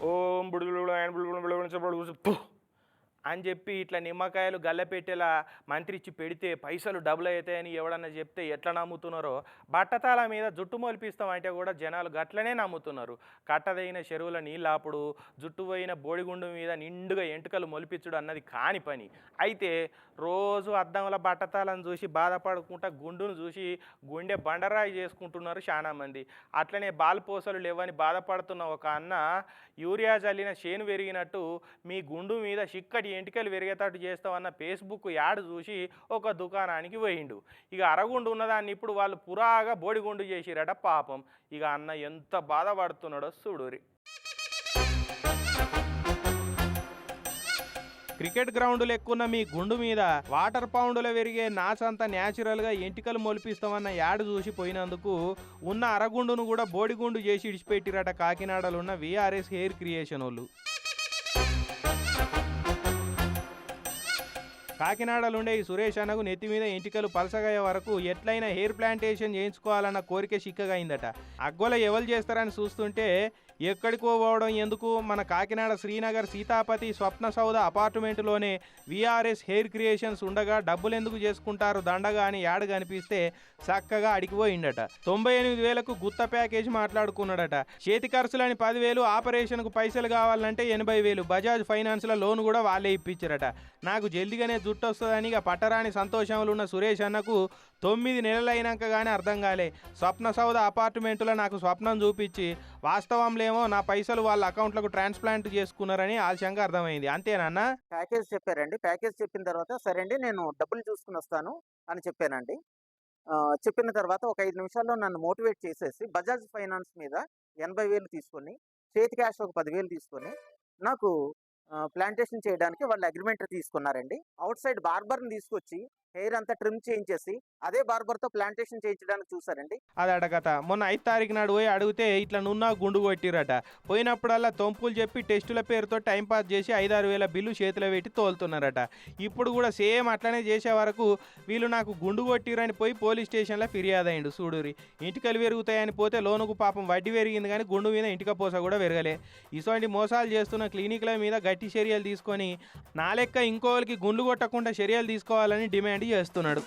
ஓம் புடுகுலு iron புடுகுலு అని చెప్పి ఇట్లా నిమ్మకాయలు గల్లపెట్టేలా మంత్రి ఇచ్చి పెడితే పైసలు డబుల్ అవుతాయని ఎవడన్నా చెప్తే ఎట్లా నమ్ముతున్నారో? బట్టతాల మీద జుట్టు మొలిపిస్తామంటే కూడా జనాలు గట్లనే నమ్ముతున్నారు. కట్టదైన చెరువుల నీళ్ళాపుడు జుట్టు పోయిన బోడిగుండు మీద నిండుగా ఎంటుకలు మొలిపించుడు అన్నది కాని పని. అయితే రోజు అద్దంలో బట్టతాలను చూసి బాధపడుకుంటా గుండును చూసి గుండె బండరాయి చేసుకుంటున్నారు చాలామంది అట్లనే బాల్పోసలు లేవని బాధపడుతున్న ఒక అన్న యూరియా చల్లిన చేను పెరిగినట్టు మీ గుండు మీద చిక్కటి ఎంటికలు పెరిగేటట్టు చేస్తామన్న ఫేస్బుక్ యాడ్ చూసి ఒక దుకాణానికి పోయిండు. ఇక అరగుండు ఉన్నదాన్ని ఇప్పుడు వాళ్ళు పురాగా బోడిగుండు చేసిరట పాపం. ఇక అన్న ఎంత బాధపడుతున్నాడో చూడురి క్రికెట్ గ్రౌండ్లు ఎక్కున్న మీ గుండు మీద వాటర్ పౌండ్లో పెరిగే నాచంతా న్యాచురల్గా ఎంటికలు మొలిపిస్తామన్న యాడ్ చూసి పోయినందుకు ఉన్న అరగుండును కూడా బోడిగుండు చేసి ఇడిచిపెట్టిరట కాకినాడలో ఉన్న విఆర్ఎస్ హెయిర్ క్రియేషన్ వాళ్ళు కాకినాడలో ఉండే ఈ సురేష్ అన్నకు నెత్తి మీద ఎంటికలు పలసగయ్యే వరకు ఎట్లయినా హెయిర్ ప్లాంటేషన్ చేయించుకోవాలన్న కోరిక చిక్కగా అయిందట అగ్గోల ఎవరు చేస్తారని చూస్తుంటే ఎక్కడికో పోవడం ఎందుకు? మన కాకినాడ శ్రీనగర్ సీతాపతి స్వప్న సౌధ అపార్ట్మెంట్లోనే విఆర్ఎస్ హెయిర్ క్రియేషన్స్ ఉండగా డబ్బులు ఎందుకు చేసుకుంటారు? దండగా అని యాడ్ కనిపిస్తే చక్కగా అడిగిపోయిండట. తొంభై ఎనిమిది వేలకు గుత్త ప్యాకేజ్ మాట్లాడుకున్నాడట. చేతి ఖర్చులని పదివేలు ఆపరేషన్కు పైసలు కావాలంటే ఎనభై వేలు బజాజ్ ఫైనాన్స్లో లోన్ కూడా వాళ్ళే ఇప్పించారట. నాకు జల్దిగానే జుట్టు వస్తుందని ఇక పట్టరాని సంతోషంలో ఉన్న సురేష్ అన్నకు తొమ్మిది నెలలైనాక కానీ అర్థం కాలే. స్వప్న సౌధ అపార్ట్మెంట్లో నాకు స్వప్నం చూపించి ఏమో నా పైసలు వాళ్ళ అకౌంట్లకు ట్రాన్స్ప్లాంట్ చేసుకున్నారని ఆలస్యంగా అర్థమైంది. అంతేనన్నా ప్యాకేజ్ చెప్పారండి. ప్యాకేజ్ చెప్పిన తర్వాత సరే అండి నేను డబ్బులు చూసుకుని వస్తాను అని చెప్పానండి. చెప్పిన తర్వాత ఒక ఐదు నిమిషాల్లో నన్ను మోటివేట్ చేసేసి బజాజ్ ఫైనాన్స్ మీద ఎనభై వేలు తీసుకొని చేతి క్యాష్ ఒక పదివేలు తీసుకొని నాకు ప్లాంటేషన్ చేయడానికి వాళ్ళు అగ్రిమెంట్ తీసుకున్నారండి. అవుట్ సైడ్ బార్బర్ని తీసుకొచ్చి హెయిర్ అంతా ట్రిమ్ చేయించేసి అదే బార్బర్తో ప్లాంటేషన్ చేయించడానికి చూసారండి? అది అడగత మొన్న ఐదు తారీఖు నాడు పోయి అడిగితే ఇట్లా నున్నా గుండు కొట్టిరట పోయినప్పుడల్లా తొంపులు చెప్పి టెస్టుల పేరుతో టైంపాస్ చేసి ఐదారు వేల బిల్లు చేతిలో పెట్టి తోలుతున్నారట. ఇప్పుడు కూడా సేమ్ అట్లనే చేసే వరకు వీళ్ళు నాకు గుండు కొట్టిరని పోయి పోలీస్ స్టేషన్లో ఫిర్యాదు అయిండు చూడురి ఇంటికలు పెరుగుతాయని పోతే లోనుకు పాపం వడ్డీ పెరిగింది కానీ గుండు మీద ఇంటిక పోస కూడా పెరగలే. ఇటువంటి మోసాలు చేస్తున్న క్లినిక్ల మీద గట్టి చర్యలు తీసుకొని నా లెక్క ఇంకోళ్ళకి గుండు కొట్టకుండా చర్యలు తీసుకోవాలని డిమాండ్ María Estonardo.